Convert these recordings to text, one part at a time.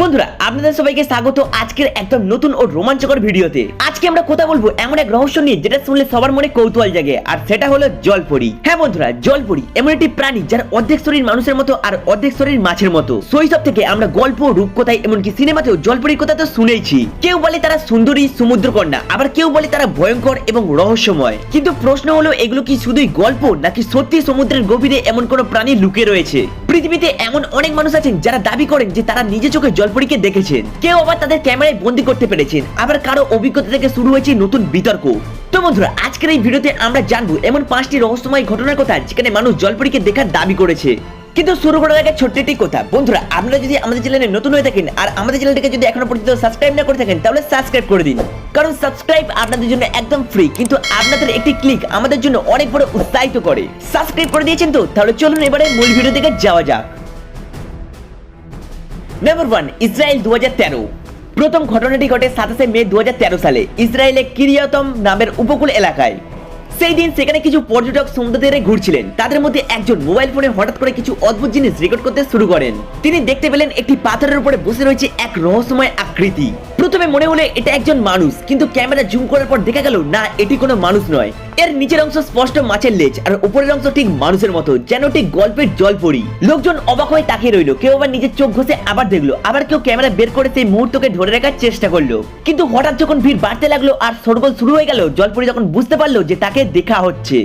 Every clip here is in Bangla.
বন্ধুরা, আপনাদের সবাইকে স্বাগত আজকের একদম নতুন ও রোমাঞ্চকর ভিডিওতে। আজকে আমরা কথা বলব এমন এক রহস্য নিয়ে যেটা শুনলে সবার মনে কৌতূহল জাগে, আর সেটা হলো জলপরি। হ্যাঁ বন্ধুরা, জলপরি এমন একটি প্রাণী যার অর্ধেক শরীর মানুষের মতো আর অর্ধেক শরীর মাছের মতো। শৈশব থেকে আমরা গল্প, রূপকথায় এমনকি সিনেমাতেও জলপরির কথা তো শুনেইছি। কেউ বলে তারা সুন্দরী, সমুদ্রকন্যা, আবার কেউ বলে তারা ভয়ঙ্কর এবং রহস্যময়। কিন্তু প্রশ্ন হলো, এগুলো কি শুধুই গল্প নাকি সত্যি সমুদ্রের গভীরে এমন কোনো প্রাণী লুকিয়ে রয়েছে? পৃথিবীতে এমন অনেক মানুষ আছেন যারা দাবি করেন যে তারা নিজে চোখে জলপরীকে দেখেছেন। কেউ আবার তাদের ক্যামেরায় বন্দি করতে পেরেছেন। আবার কারও অভিজ্ঞতা থেকে শুরু হয়েছে নতুন বিতর্ক। তো বন্ধুরা, আজকের এই ভিডিওতে আমরা জানব এমন পাঁচটি রহস্যময় ঘটনার কথা যেখানে মানুষ জলপরীকে দেখার দাবি করেছে। কিন্তু শুরু করার আগে ছোট্ট একটি কথা। বন্ধুরা, আপনারা যদি আমাদের চ্যানেলে নতুন হয়ে থাকেন আর আমাদের চ্যানেলটাকে যদি এখনও পর্যন্ত সাবস্ক্রাইব না করে থাকেন, তাহলে সাবস্ক্রাইব করে দিন। কারণ সাবস্ক্রাইব আপনাদের জন্য একদম ফ্রি কিন্তু আপনাদের একটি ক্লিক আমাদের জন্য অনেক বড় উৎসাহিত করে। সাবস্ক্রাইব করে দিয়েছেন তো? তাহলে চলুন এবারে মূল ভিডিও থেকে যাওয়া যাক। নাম্বার ওয়ান ইসরায়েল দুহাজার তেরো। প্রথম ঘটনাটি ঘটে সাতাশে মে দুহাজার তেরো সালে ইসরায়েলের কিরিয়াতম নামের উপকূল এলাকায়। সেই দিন সেখানে কিছু পর্যটক সমুদ্র ঘুরছিলেন। তাদের মধ্যে একজন মোবাইল ফোনে হঠাৎ করে কিছু অদ্ভুত জিনিস রেকর্ড করতে শুরু করেন। তিনি দেখতে পেলেন একটি পাথরের উপরে বসে রয়েছে এক রহস্যময় আকৃতি। প্রথমে মনে হলো এটা একজন মানুষ, কিন্তু ক্যামেরা জুম করার পর দেখা গেল, না, এটি কোনো মানুষ নয়। এর নিচের অংশ স্পষ্ট মাছের লেজ, আর উপরের অংশ ঠিক মানুষের মতো, যেন ঠিক গল্পের জল পড়ি। লোকজন অবাক হয়ে তাকিয়ে রইল, কেউ আবার নিজের চোখ ঘষে আবার দেখল, আবার কেউ ক্যামেরা বের করে সেই মুহূর্তকে ধরে রাখার চেষ্টা করল। কিন্তু হঠাৎ যখন ভিড় বাড়তে লাগল আর শোরগোল শুরু হয়ে গেল জলপরি যখন বুঝতে পারল যে তাকে দেখা হচ্ছে।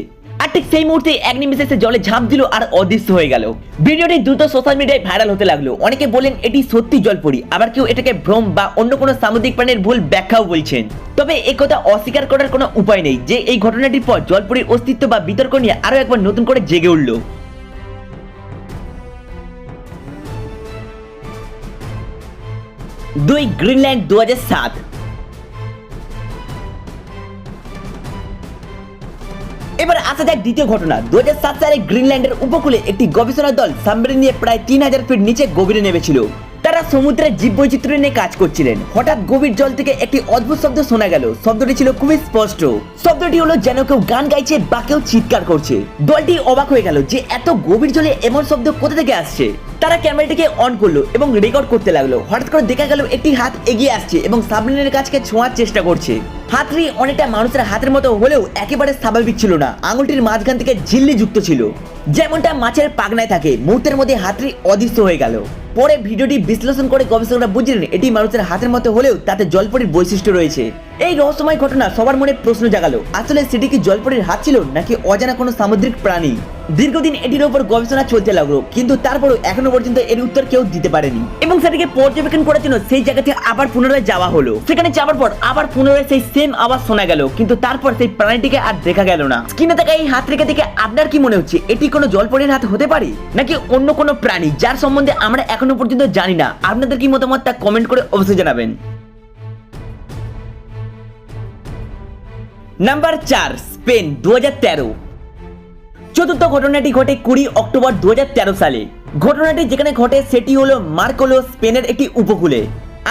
আর ঠিক সেই মুহূর্তে এক নিমিষে সে জলে ঝাঁপ দিল আর অদৃশ্য হয়ে গেল। ভিডিওটি দ্রুত সোশ্যাল মিডিয়ায় ভাইরাল হতে লাগল। অনেকে বলেন এটি সত্যি জলপরি। আবার কেউ এটাকে ভ্রম বা অন্য কোনো সামুদ্রিক প্রাণীর ভুল ব্যাখ্যাও বলছেন। তবে একথা অস্বীকার করার কোনো উপায় নেই যে এই ঘটনাটির পর জলপরির অস্তিত্ব বা বিতর্ক নিয়ে আরও একবার নতুন করে জেগে উঠল। দুই গ্রিনল্যান্ড দু হাজার সাত। এবার আসা যাক দ্বিতীয় ঘটনা। দু হাজার সাত সালে গ্রিনল্যান্ডের উপকূলে একটি গবেষণা দল সাবমেরিন নিয়ে প্রায় তিন হাজার ফিট নিচে গভীরে নেমেছিল। তারা সমুদ্রের জীববৈচিত্র্য নিয়ে কাজ করছিলেন। হঠাৎ গভীর জল থেকে একটি অদ্ভুত শব্দ শোনা গেল। শব্দটি ছিল খুবই স্পষ্ট। শব্দটি হলো যেন কেউ গান গাইছে বা কেউ চিৎকার করছে। দলটি অবাক হয়ে গেল যে এত গভীর জলে এমন শব্দ কোথা থেকে আসছে? তারা ক্যামেরাটিকে অন করল এবং রেকর্ড করতে লাগল। হঠাৎ করে দেখা গেল একটি হাত এগিয়ে আসছে এবং সাবমেরিনের কাছকে ছোঁয়ার চেষ্টা করছে। হাতটি অনেকটা মানুষের হাতের মতো হলেও একেবারে স্বাভাবিক ছিল না। আঙুলটির মাঝখান থেকে ঝিল্লি যুক্ত ছিল। যেমনটা মাছের পাগনায় থাকে, মুহূর্তের মধ্যে হাতটি অদৃশ্য হয়ে গেল। পরে ভিডিওটি বিশ্লেষণ করে গবেষকরা বুঝলেন, এটি মানুষের হাতের মতো হলেও তাতে জলপরির বৈশিষ্ট্য রয়েছে। এই রহস্যময় ঘটনা সবার মনে প্রশ্ন জাগালো, আসলে সেটি কি জলপরির হাত ছিল নাকি অজানা কোনো সামুদ্রিক প্রাণী? দীর্ঘদিন এটির উপর গবেষণা চলতে লাগল, কিন্তু তারপরও এখনও পর্যন্ত এর উত্তর কেউ দিতে পারেনি। এবং সেটাকে পর্যবেক্ষণ করার জন্য সেই জায়গাতে আবার পুনরায় যাওয়া হলো। সেখানে যাওয়ার পর আবার পুনরায় সেই সেম আওয়াজ শোনা গেল, কিন্তু তারপর সেই প্রাণীটিকে আর দেখা গেল না। স্ক্রিনে থাকা এই হাত রেখে দেখে আপনার কি মনে হচ্ছে, এটি কোনো জলপরীর হাত হতে পারে? নাকি অন্য কোনো প্রাণী, যার সম্বন্ধে আমরা এখনও পর্যন্ত জানি না? আপনাদের কি মতামত তা কমেন্ট করে অবশ্যই জানাবেন। নাম্বার চার স্পেন দু হাজার তেরো। চতুর্থ ঘটনাটি ঘটে কুড়ি অক্টোবর দু সালে। ঘটনাটি যেখানে ঘটে, সেটি হলো মার্কোলো, স্পেনের একটি উপকূলে।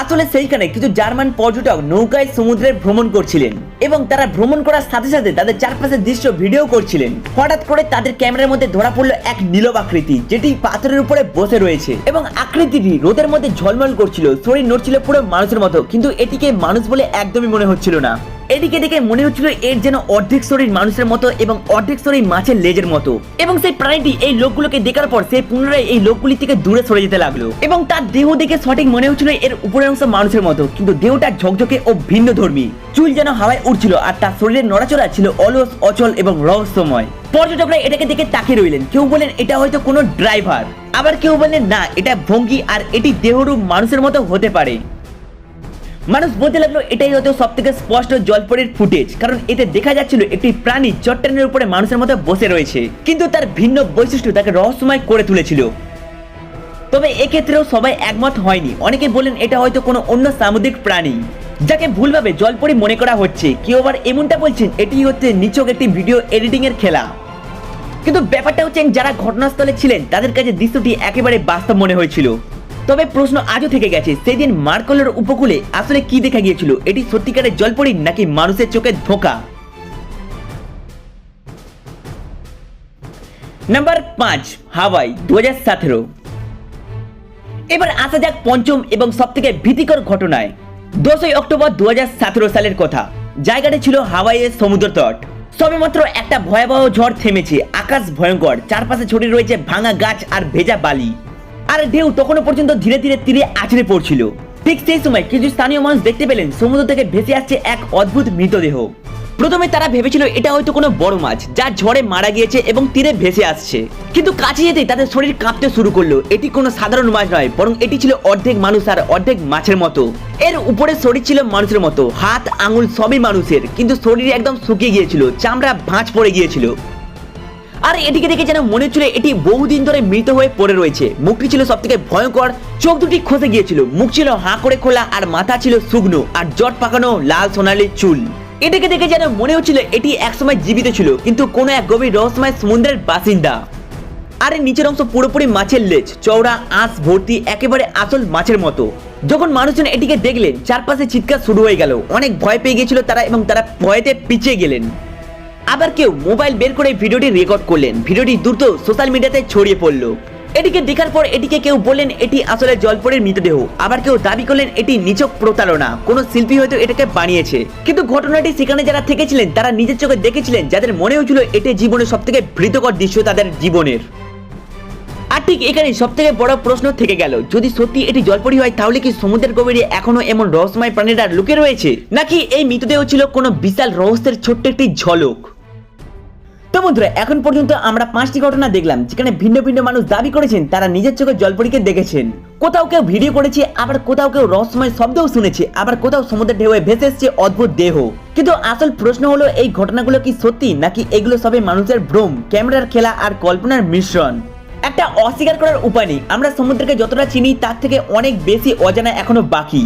আসলে সেইখানে কিছু জার্মান পর্যটক নৌকায় সমুদ্রে ভ্রমণ করছিলেন এবং তারা ভ্রমণ করার সাথে সাথে তাদের চারপাশের দৃশ্য ভিডিও করছিলেন। হঠাৎ করে তাদের ক্যামেরার মধ্যে ধরা পড়ল এক নীলব আকৃতি, যেটি পাথরের উপরে বসে রয়েছে এবং আকৃতিটি রোদের মধ্যে ঝলমল করছিল, শরীর নড়ছিল পুরো মানুষের মতো, কিন্তু এটিকে মানুষ বলে একদমই মনে হচ্ছিল না। এদিকে দেখে মনে হচ্ছিল এর যেন অর্ধেক শরীর মানুষের মতো এবং অর্ধেক শরীর মাছের লেজের মতো। এবং সেই প্রাণীটি এই লোকগুলোকে দেখার পর সে পুনরায় এই লোকগুলি থেকে দূরে সরে যেতে লাগল। এবং তার দেহ দেখে সঠিক মনে হচ্ছিল এর উপরের অংশ মানুষের মতো, কিন্তু দেহটা ঝকঝকে ও ভিন্ন ধর্মী চুল যেন হাওয়ায় উঠছিল আর তার শরীরের নড়াচড়া ছিল অলস, অচল এবং রহস্যময়। পর্যটকরা এটাকে দেখে তাকিয়ে রইলেন। কেউ বলেন এটা হয়তো কোনো ড্রাইভার। আবার কেউ বললেন, না, এটা ভঙ্গি আর এটি দেহরূপ মানুষের মতো হতে পারে। মানুষ বলতে লাগল এটাই হয়তো সব থেকে স্পষ্ট জলপরের ফুটেজ, কারণ এতে দেখা যাচ্ছিল একটি প্রাণী চট্টানের উপরে মানুষের মতো বসে রয়েছে, কিন্তু তার ভিন্ন বৈশিষ্ট্য তাকে রহস্যময় করে তুলেছিল। তবে এক্ষেত্রেও সবাই একমত হয়নি। অনেকে বলেন এটা হয়তো কোনো অন্য সামুদ্রিক প্রাণী, যাকে ভুলভাবে জলপরি মনে করা হচ্ছে। কেউ আবার এমনটা বলছেন এটি হচ্ছে নিচক একটি ভিডিও এডিটিং এর খেলা। কিন্তু ব্যাপারটা হচ্ছে, যারা ঘটনাস্থলে ছিলেন, তাদের কাছে দৃশ্যটি একেবারে বাস্তব মনে হয়েছিল। তবে প্রশ্ন আজও থেকে গেছে, সেদিন মার্কলের উপকূলে আসলে কি দেখা গিয়েছিল? এটি সত্যিকারের জলপরি নাকি মানুষের চোখে ধোকা? নাম্বার পাঁচ, হাওয়াই দু হাজার সতেরো। এবার আসা যাক পঞ্চম এবং সব থেকে ভীতিকর ঘটনায়। দশই অক্টোবর দু হাজার সতেরো সালের কথা। জায়গাটি ছিল হাওয়াইয়ের সমুদ্র তট। সবেমাত্র একটা ভয়াবহ ঝড় থেমেছে। আকাশ ভয়ঙ্কর। চারপাশে ছড়িয়ে রয়েছে ভাঙা গাছ আর ভেজা বালি। আর ঢেউ তখনও পর্যন্ত ধীরে ধীরে তীরে আছড়ে পড়ছিল। ঠিক সেই সময় কিছু স্থানীয় মানুষ দেখতে পেলেন সমুদ্র থেকে ভেসে আসছে এক অদ্ভুত মৃতদেহ। প্রথমে তারা ভেবেছিল এটা হয়তো কোনো বড় মাছ, যা ঝড়ে মারা গিয়েছে এবং তীরে ভেসে আসছে। কিন্তু কাছে যেতেই তাদের শরীর কাঁপতে শুরু করল। এটি কোনো সাধারণ মাছ নয়, বরং এটি ছিল অর্ধেক মানুষ আর অর্ধেক মাছের মতো। এর উপরে শরীর ছিল মানুষের মতো, হাত, আঙুল সবই মানুষের, কিন্তু শরীর একদম শুকিয়ে গিয়েছিল, চামড়া ভাঁজ পড়ে গিয়েছিল। আর এটিকে দেখে যেন মনে হচ্ছিল এটি বহুদিন ধরে মৃত হয়ে পড়ে রয়েছে। মুখটি ছিল সব থেকে ভয়ঙ্কর, চোখ দুটি খসে গিয়েছিল। মুখ ছিল হাঁ করে খোলা আর মাথা ছিল শুকনো আর জট পাকানো লাল সোনালি চুল। এটাকে দেখে যেন মনে হচ্ছিল এটি একসময় জীবিত ছিল, কিন্তু কোনো এক গভীর রহস্যময় সমুদ্রের বাসিন্দা। আর নিচের অংশ পুরোপুরি মাছের লেজ, চওড়া, আঁশ ভর্তি, একেবারে আসল মাছের মতো। যখন মানুষজন এটিকে দেখলেন, চারপাশে চিৎকার শুরু হয়ে গেল। অনেক ভয় পেয়ে গিয়েছিল তারা এবং তারা ভয়েতে পিছিয়ে গেলেন। আবার কেউ মোবাইল বের করে ভিডিওটি রেকর্ড করলেন। ভিডিওটি দ্রুত সোশ্যাল মিডিয়াতে ছড়িয়ে পড়ল। এটিকে দেখার পর এটিকে কেউ বললেন, এটি আসলে জলপরের মৃতদেহ। আবার কেউ দাবি করলেন, এটি নিচক প্রতারণা। কোনো শিল্পী হয়তো এটাকে বানিয়েছে। কিন্তু ঘটনাটি সেখানে যারা থেকেছিলেন, তারা নিজের চোখে দেখেছিলেন, যাদের মনে হয়েছিল এটি জীবনের সব থেকে ভীতকর দৃশ্য তাদের জীবনের। আর ঠিক এখানে সব থেকে বড় প্রশ্ন থেকে গেল, যদি সত্যি এটি জলপরি হয়, তাহলে কি সমুদ্রের গভীরে এখনও এমন রহস্যময় প্রাণীরা লুকে রয়েছে? নাকি এই মৃতদেহ ছিল কোনো বিশাল রহস্যের ছোট্ট একটি ঝলক? তো বন্ধুরা, এখন পর্যন্ত আমরা পাঁচটি ঘটনা দেখলাম, যেখানে ভিন্ন ভিন্ন মানুষ দাবি করেছেন, তারা নিজের চোখে জলপরীকে দেখেছেন। কোথাও কেউ ভিডিও করেছে, আবার কোথাও কেউ রহস্যময় শব্দও শুনেছে, আবার কোথাও সমুদ্রের ঢেউয়ে ভেসে এসছে অদ্ভুত দেহ। কিন্তু আসল প্রশ্ন হলো, এই ঘটনাগুলো কি সত্যি, নাকি এগুলো সবে মানুষের ভ্রম, ক্যামেরার খেলা আর কল্পনার মিশ্রণ? একটা অস্বীকার করার উপায় নেই। আমরা সমুদ্রকে যতটা চিনি, তার থেকে অনেক বেশি অজানা এখনও বাকি।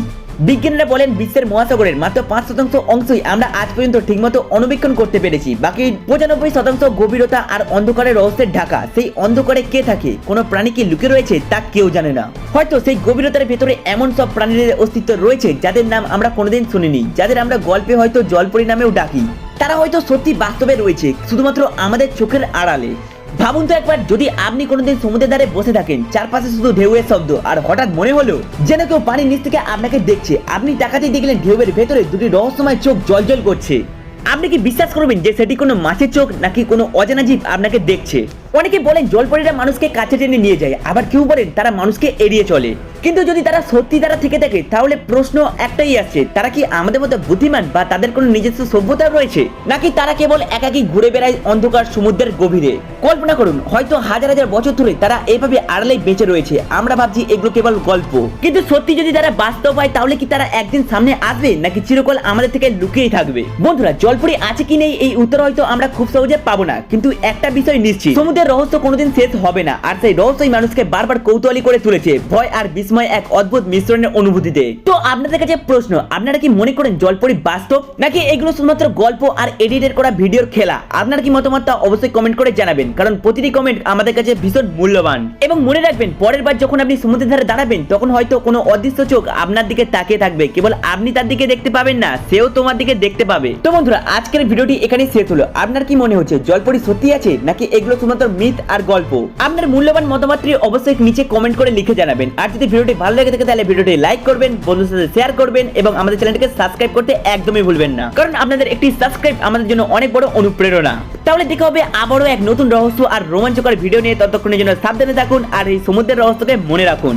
বিজ্ঞানীরা বলেন বিশ্বের মহাসাগরের মাত্র পাঁচ শতাংশ অংশই আমরা আজ পর্যন্ত ঠিকমতো অনুবীক্ষণ করতে পেরেছি। বাকি পঁচানব্বই শতাংশ গভীরতা আর অন্ধকারের রহস্যের ঢাকা। সেই অন্ধকারে কে থাকে? কোনো প্রাণী কি লুকে রয়েছে তা কেউ জানে না। হয়তো সেই গভীরতার ভেতরে এমন সব প্রাণীদের অস্তিত্ব রয়েছে যাদের নাম আমরা কোনোদিন শুনিনি, যাদের আমরা গল্পে হয়তো জলপরি নামেও ডাকি। তারা হয়তো সত্যি বাস্তবে রয়েছে, শুধুমাত্র আমাদের চোখের আড়ালে। ভাবুন তো একবার, যদি আপনি কোনোদিন সমুদ্রের ধারে বসে থাকেন, চারপাশে শুধু ঢেউয়ের শব্দ, আর হঠাৎ মনে হলো যেন কেউ পানির নিচ থেকে আপনাকে দেখছে, আপনি তাকাতেই দেখলেন ঢেউয়ের ভেতরে দুটি রহস্যময় চোখ জলজল করছে। আপনি কি বিশ্বাস করবেন যে সেটি কোনো মাছের চোখ নাকি কোনো অজানা জীব আপনাকে দেখছে? অনেকে বলেন জলপরীরা মানুষকে কাছে টেনে নিয়ে যায়, আবার কেউ বলেন তারা মানুষকে এড়িয়ে চলে। কিন্তু যদি তারা সত্যি তারা থেকে থাকে, তাহলে প্রশ্ন একটাই আছে, তারা কি আমাদের মতো বুদ্ধিমান বা তাদের কোনো নিজস্ব সভ্যতা রয়েছে? নাকি তারা কেবল একাকি ঘুরে বেড়ায় অন্ধকার সমুদ্রের গভীরে? কল্পনা করুন, হয়তো হাজার হাজার বছর ধরে তারা এভাবে আড়ালেই বেঁচে রয়েছে, আমরা ভাবছি এগুলো কেবল গল্প। কিন্তু সত্যি যদি তারা বাস্তব হয়, তাহলে কি তারা একদিন সামনে আসবে, নাকি চিরকাল আমাদের থেকে লুকিয়েই থাকবে? বন্ধুরা, জলপরি আছে কি নেই, এই উত্তর হয়তো আমরা খুব সহজে পাবো না, কিন্তু একটা বিষয় নিশ্চিত। সমুদ্রের রহস্য কোনোদিন শেষ হবে না। আর সেই রহস্যই মানুষকে বারবার কৌতূহলী করে তুলেছে। ভয় আর বিস্ময় এক অদ্ভুত মিশ্রণের অনুভূতিতে। তো আপনাদের কাছে প্রশ্ন, আপনারা কি মনে করেন জলপরি বাস্তব? নাকি এগুলো শুধুমাত্র গল্প আর এডিটেড করা ভিডিওর খেলা? আপনার কি মতামত তা অবশ্যই কমেন্ট করে জানাবেন। কারণ প্রতিটি কমেন্ট আমাদের কাছে ভীষণ মূল্যবান। এবং মনে রাখবেন, পরের বার যখন আপনি সমুদ্রের ধারে দাঁড়াবেন, তখন হয়তো কোনো অদৃশ্য চোখ আপনার দিকে তাকিয়ে থাকবে। কেবল আপনি তার দিকে দেখতে পাবেন না, সেও তোমার দিকে দেখতে পাবে। তো বন্ধুরা, আজকের ভিডিওটি এখানেই শেষ হলো। আপনার কি মনে হচ্ছে, জলপরি সত্যি আছে? নাকি এগুলো শুধুমাত্র মিথ আর গল্প। আপনার মূল্যবান মতামতটি অবশ্যই নিচে কমেন্ট করে লিখে জানাবেন। আর যদি ভিডিওটি ভালো লেগে থাকে, তাহলে ভিডিওটি লাইক করবেন, বন্ধুদের সাথে শেয়ার করবেন এবং আমাদের চ্যানেলটিকে সাবস্ক্রাইব করতে একদমই ভুলবেন না। কারণ আপনাদের একটি সাবস্ক্রাইব আমাদের জন্য অনেক বড় অনুপ্রেরণা। তাহলে দেখা হবে আবারও এক নতুন রহস্য আর রোমাঞ্চকর ভিডিও নিয়ে। ততক্ষণের জন্য সাবধানে থাকুন আর এই সমুদ্রের রহস্যকে মনে রাখুন।